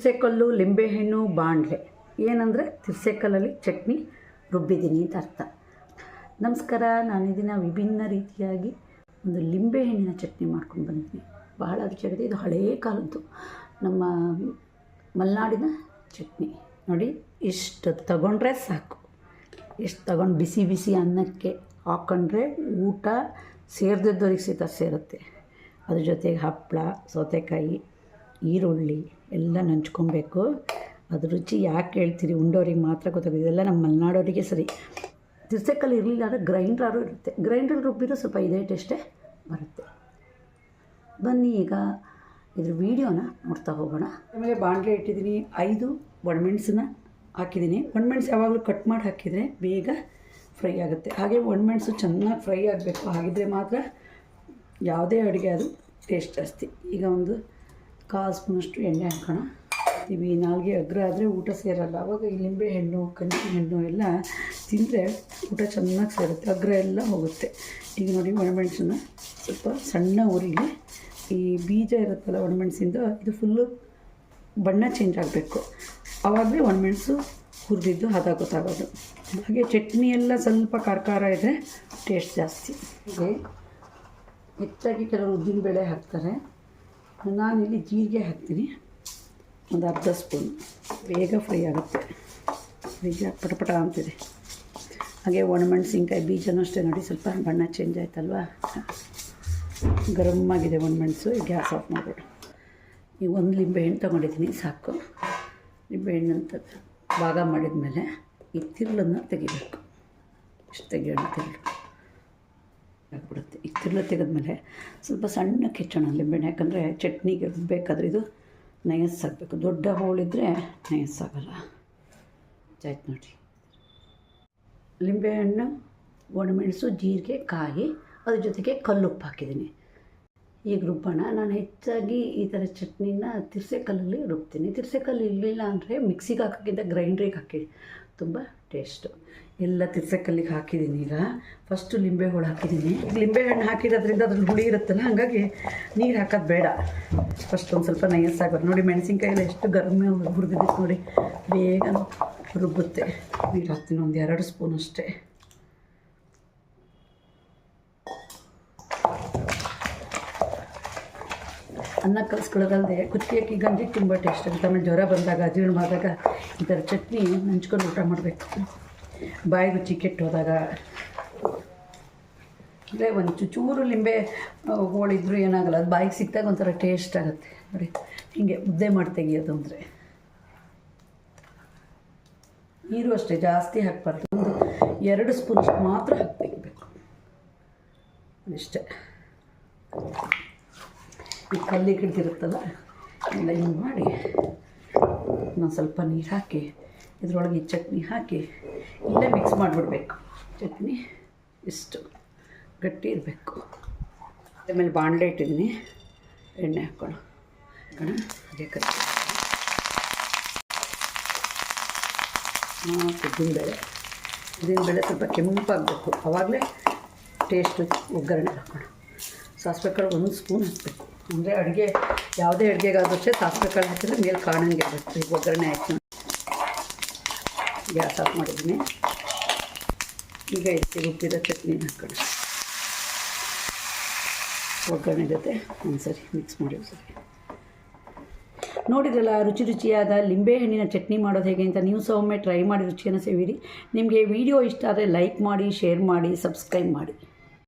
ತಿರ್ಸೆಕಲ್ಲು ಲಿಂಬೆಹಣ್ಣು ಬಾಣಲೆ ಏನಂದರೆ ತಿರ್ಸೆಕಲ್ಲಲ್ಲಿ ಚಟ್ನಿ ರುಬ್ಬಿದ್ದೀನಿ ಅಂತ ಅರ್ಥ. ನಮಸ್ಕಾರ ನಾನು ಇದನ್ನು ವಿಭಿನ್ನ ರೀತಿಯಾಗಿ ಒಂದು ಲಿಂಬೆಹಣ್ಣಿನ ಚಟ್ನಿ ಮಾಡ್ಕೊಂಡು ಬಂದಿದ್ದೀನಿ. ಬಹಳ ರುಚಿಯಾಗಿದೆ. ಇದು ಹಳೆಯ ಕಾಲದ್ದು. ನಮ್ಮ ಮಲೆನಾಡಿನ ಚಟ್ನಿ. ನೋಡಿ, ಇಷ್ಟು ತಗೊಂಡ್ರೆ ಸಾಕು. ಎಷ್ಟು ತಗೊಂಡು ಬಿಸಿ ಬಿಸಿ ಅನ್ನಕ್ಕೆ ಹಾಕ್ಕೊಂಡ್ರೆ ಊಟ ಸೇರ್ದಿದ್ದವ್ರಿಗೆ ಸಹಿತ ಸೇರುತ್ತೆ. ಅದ್ರ ಜೊತೆಗೆ ಹಪ್ಪಳ ಸೌತೆಕಾಯಿ, ಈರುಳ್ಳಿ ಎಲ್ಲ ನಂಚ್ಕೊಬೇಕು. ಅದು ರುಚಿ ಯಾಕೆ ಹೇಳ್ತೀರಿ? ಉಂಡೋರಿಗೆ ಮಾತ್ರ ಗೊತ್ತಾಗುತ್ತೆ ಇದೆಲ್ಲ ನಮ್ಮ ಮಲೆನಾಡೋರಿಗೆ ಸರಿ. ತಿರ್ಸೆಕಲ್ಲಿ ಇರಲಿಲ್ಲ ಅಂದರೆ ಗ್ರೈಂಡ್ರಾರು ಇರುತ್ತೆ. ಗ್ರೈಂಡ್ರಲ್ಲಿ ರುಬ್ಬಿರೋ ಸ್ವಲ್ಪ ಇದೇ ಟೇಸ್ಟೇ ಬರುತ್ತೆ. ಬನ್ನಿ ಈಗ ಇದ್ರ ವೀಡಿಯೋನ ನೋಡ್ತಾ ಹೋಗೋಣ. ಆಮೇಲೆ ಬಾಣಲೆ ಇಟ್ಟಿದ್ದೀನಿ. ಐದು ಒಣಮೆಣ್ಸನ್ನ ಹಾಕಿದ್ದೀನಿ. ಒಣಮೆಣಸು ಯಾವಾಗಲೂ ಕಟ್ ಮಾಡಿ ಹಾಕಿದರೆ ಬೇಗ ಫ್ರೈ ಆಗುತ್ತೆ. ಹಾಗೆ ಒಣಮೆಣಸು ಚೆನ್ನಾಗಿ ಫ್ರೈ ಆಗಬೇಕು. ಹಾಗಿದ್ರೆ ಮಾತ್ರ ಯಾವುದೇ ಅಡುಗೆ ಅದು ಟೇಸ್ಟ್ ಜಾಸ್ತಿ. ಈಗ ಒಂದು ಕಾಲು ಸ್ಪೂನಷ್ಟು ಎಣ್ಣೆ ಹಾಕೋಣ. ಈ ನಾಲ್ಗೆ ಅಗ್ರ ಆದರೆ ಊಟ ಸೇರಲ್ಲ. ಅವಾಗ ಈ ಲಿಂಬೆ ಹಣ್ಣು ಕಂಚಿ ಹಣ್ಣು ಎಲ್ಲ ತಿಂದರೆ ಊಟ ಚೆನ್ನಾಗಿ ಸೇರುತ್ತೆ. ಅಗ್ರ ಎಲ್ಲ ಹೋಗುತ್ತೆ. ಈಗ ನೋಡಿ ಒಣಮೆಣಸನ್ನ ಸ್ವಲ್ಪ ಸಣ್ಣ ಊರಿಗೆ ಈ ಬೀಜ ಇರುತ್ತಲ್ಲ ಒಣಮೆಣಸಿಂದ ಇದು ಫುಲ್ಲು ಬಣ್ಣ ಚೇಂಜ್ ಆಗಬೇಕು. ಆವಾಗಲೇ ಒಣಮೆಣಸು ಹುರಿದಿದ್ದು ಹದ ಗೊತ್ತಾಗೋದು ಹಾಗೆ ಚಟ್ನಿ ಎಲ್ಲ ಸ್ವಲ್ಪ ಖಾರ ಖಾರ ಇದ್ದರೆ ಟೇಸ್ಟ್ ಜಾಸ್ತಿ. ಹೀಗೆ ಹೆಚ್ಚಾಗಿ ಕೆಲವರು ಉದ್ದಿನಬೇಳೆ ಹಾಕ್ತಾರೆ. ನಾನಿಲ್ಲಿ ಜೀರಿಗೆ ಹಾಕ್ತೀನಿ. ಒಂದು ಅರ್ಧ ಸ್ಪೂನ್. ಬೇಗ ಫ್ರೈ ಆಗುತ್ತೆ. ಬೀಜ ಪಟಪಟ ಅಂತಿದೆ. ಹಾಗೆ ಒಣಮೆಣಸಿನ್ಕಾಯಿ ಬೀಜನೂ ಅಷ್ಟೇ ನೋಡಿ, ಸ್ವಲ್ಪ ಬಣ್ಣ ಚೇಂಜ್ ಆಯ್ತಲ್ವಾ? ಗರಮ್ ಆಗಿದೆ ಒಣಮೆಣಸು ಗ್ಯಾಸ್ ಆಫ್ ಮಾಡಿಬಿಡು. ಈಗ ಒಂದು ಲಿಂಬೆಹಣ್ಣು ತೊಗೊಂಡಿದ್ದೀನಿ, ಸಾಕು. ಲಿಂಬೆಹಣ್ಣಂತ ಭಾಗ ಮಾಡಿದ ಮೇಲೆ ಈ ತಿರುಳನ್ನು ತೆಗಿಬೇಕು. ಇಷ್ಟು ತೆಗಿಯೋಣ ತಿರುಳು ತಿರುಳು ತೆಗೆದ್ಮೇಲೆ ಸ್ವಲ್ಪ ಸಣ್ಣಕ್ಕೆ ಹೆಚ್ಚೋಣ ಲಿಂಬೆಹಣ್ಣು, ಯಾಕಂದರೆ ಚಟ್ನಿಗೆ ಬೇಕಾದ್ರೆ ಇದು ನಯಸ್ಸಾಗಬೇಕು. ದೊಡ್ಡ ಹೋಳಿದ್ರೆ ನಯಸ್ಸಾಗಲ್ಲ. ಆಯ್ತು ನೋಡಿ. ಲಿಂಬೆಹಣ್ಣು, ಒಣಮೆಣಸು, ಜೀರಿಗೆ, ಕಾಯಿ, ಅದ್ರ ಜೊತೆಗೆ ಕಲ್ಲುಪ್ಪು ಹಾಕಿದ್ದೀನಿ. ಈಗ ರುಬ್ಬೋಣ, ನಾನು ಹೆಚ್ಚಾಗಿ ಈ ಥರ ಚಟ್ನಿನ ತಿರ್ಸೆಕಲ್ಲಲ್ಲಿ ರುಬ್ತೀನಿ. ತಿರ್ಸೆಕಲ್ಲು ಇರಲಿಲ್ಲ ಅಂದರೆ ಮಿಕ್ಸಿಗೆ ಹಾಕೋಕ್ಕಿಂತ ಗ್ರೈಂಡ್ರಿಗೆ ಹಾಕಿ, ತುಂಬ ಟೇಸ್ಟು. ಎಲ್ಲ ತಿರ್ಸೆಕಲ್ಲಿಗೆ ಹಾಕಿದ್ದೀನಿ ಈಗ. ಫಸ್ಟು ಲಿಂಬೆ ಹುಳು ಹಾಕಿದ್ದೀನಿ. ಲಿಂಬೆಹಣ್ಣು ಹಾಕಿರೋದ್ರಿಂದ ಅದ್ರಲ್ಲಿ ಹುಳಿ ಇರುತ್ತಲ್ಲ, ಹಾಗಾಗಿ ನೀರು ಹಾಕೋದು ಬೇಡ. ಫಸ್ಟ್ ಒಂದು ಸ್ವಲ್ಪ ನಯಸ್ಸಾಗೋದು ನೋಡಿ ಮೆಣಸಿನ್ಕಾಯಿ ಎಷ್ಟು ಗರ್ಮೆ ಹುರಿದಿದ್ದು ನೋಡಿ. ಬೇಗ ರುಬ್ಬುತ್ತೆ. ನೀರು ಹಾಕ್ತೀನಿ. ಒಂದು ಎರಡು ಸ್ಪೂನ್ ಅಷ್ಟೇ. ಅನ್ನ ಕಲಿಸ್ಕೊಳ್ಳೋದಲ್ಲದೆ ಕುಚ್ಚಿ ಹಾಕಿ ಗಂಜಿ ತುಂಬ ಟೇಸ್ಟ್ ಆಗುತ್ತೆ ಆಮೇಲೆ ಜ್ವರ ಬಂದಾಗ ಅಜೀರ್ಣ ಆದಾಗ ಈ ಥರ ಚಟ್ನಿ ನಂಚ್ಕೊಂಡು ಊಟ ಮಾಡಬೇಕು. ಬಾಯಿ ರುಚಿ ಕೆಟ್ಟು ಹೋದಾಗ. ಅಂದರೆ ಒಂದು ಚೂರು ಲಿಂಬೆ ಹೋಳಿದ್ರು ಏನಾಗಲ್ಲ, ಅದು ಬಾಯಿಗೆ ಸಿಕ್ಕಿದಾಗ ಒಂಥರ ಟೇಸ್ಟ್ ಆಗುತ್ತೆ. ನೋಡಿ, ಹೀಗೆ ಮುದ್ದೆ ಮಾಡಿ ತೆಗಿಯೋದು ಅಂದರೆ. ನೀರು ಅಷ್ಟೇ, ಜಾಸ್ತಿ ಹಾಕ್ಬಾರ್ದು. ಒಂದು ಎರಡು ಸ್ಪೂನ್ ಮಾತ್ರ ಹಾಕಿ ತೆಗಿಬೇಕು. ಇಷ್ಟೇ ಈ ಕಲ್ಲಿ ಹಿಡ್ದಿರುತ್ತಲ್ಲ ಎಲ್ಲ ಹಿಂಗೆ ಮಾಡಿ ನಾನು ಸ್ವಲ್ಪ ನೀರು ಹಾಕಿ, ಇದರೊಳಗೆ ಚಟ್ನಿ ಹಾಕಿ ಇಲ್ಲೇ ಮಿಕ್ಸ್ ಮಾಡಿಬಿಡ್ಬೇಕು. ಚಟ್ನಿ ಇಷ್ಟು ಗಟ್ಟಿ ಇರಬೇಕು. ಆಮೇಲೆ ಬಾಣಲೆ ಇಟ್ಟಿದ್ದೀನಿ. ಎಣ್ಣೆ ಹಾಕೋಣ? ಹಾಗೆ ಕಟ್ಟಿ ಹಾಂ ಉದ್ದಿನಬೇಳೆ. ಉದ್ದಿನಬೇಳೆ ಸ್ವಲ್ಪ ಕೆಂಪಾಗಬೇಕು. ಆವಾಗಲೇ ಟೇಸ್ಟ್ ಒಗ್ಗರಣೆ ಹಾಕೋಣ. ಸಾಸಿವೆ ಕಾಳು ಒಂದು ಸ್ಪೂನ್ ಹಾಕಬೇಕು. ಅಂದರೆ ಅಡುಗೆ ಯಾವುದೇ ಅಡುಗೆಗಾದ್ರೂ ಅಷ್ಟೇ ಸಾಸಿವೆ ಕಾಳು ಹಾಕಿದ್ರೆ ಮೇಲೆ ಕಾಣಂಗೆ ಇರಬೇಕು ಈಗ ಒಗ್ಗರಣೆ ಹಾಕಿ ಗ್ಯಾಸ್ ಆಫ್ ಮಾಡಿದ್ದೀನಿ. ಈಗ ಇದಕ್ಕೆ ರುಬ್ಬಿದ ಚಟ್ನಿ ಹಾಕೋಣ. ಒಗ್ಗರಣೆ ಜೊತೆ ಒಂದು ಸರಿ ಮಿಕ್ಸ್ ಮಾಡಿ ಸರಿ ನೋಡಿದ್ರಲ್ಲ, ರುಚಿ ರುಚಿಯಾದ ಲಿಂಬೆಹಣ್ಣಿನ ಚಟ್ನಿ ಮಾಡೋದು ಹೇಗೆ ಅಂತ ನೀವು ಸಹ ಒಮ್ಮೆ ಟ್ರೈ ಮಾಡಿ ರುಚಿಯನ್ನು ಸೇವಿರಿ. ನಿಮಗೆ ವಿಡಿಯೋ ಇಷ್ಟ ಆದರೆ ಲೈಕ್ ಮಾಡಿ ಶೇರ್ ಮಾಡಿ ಸಬ್ಸ್ಕ್ರೈಬ್ ಮಾಡಿ.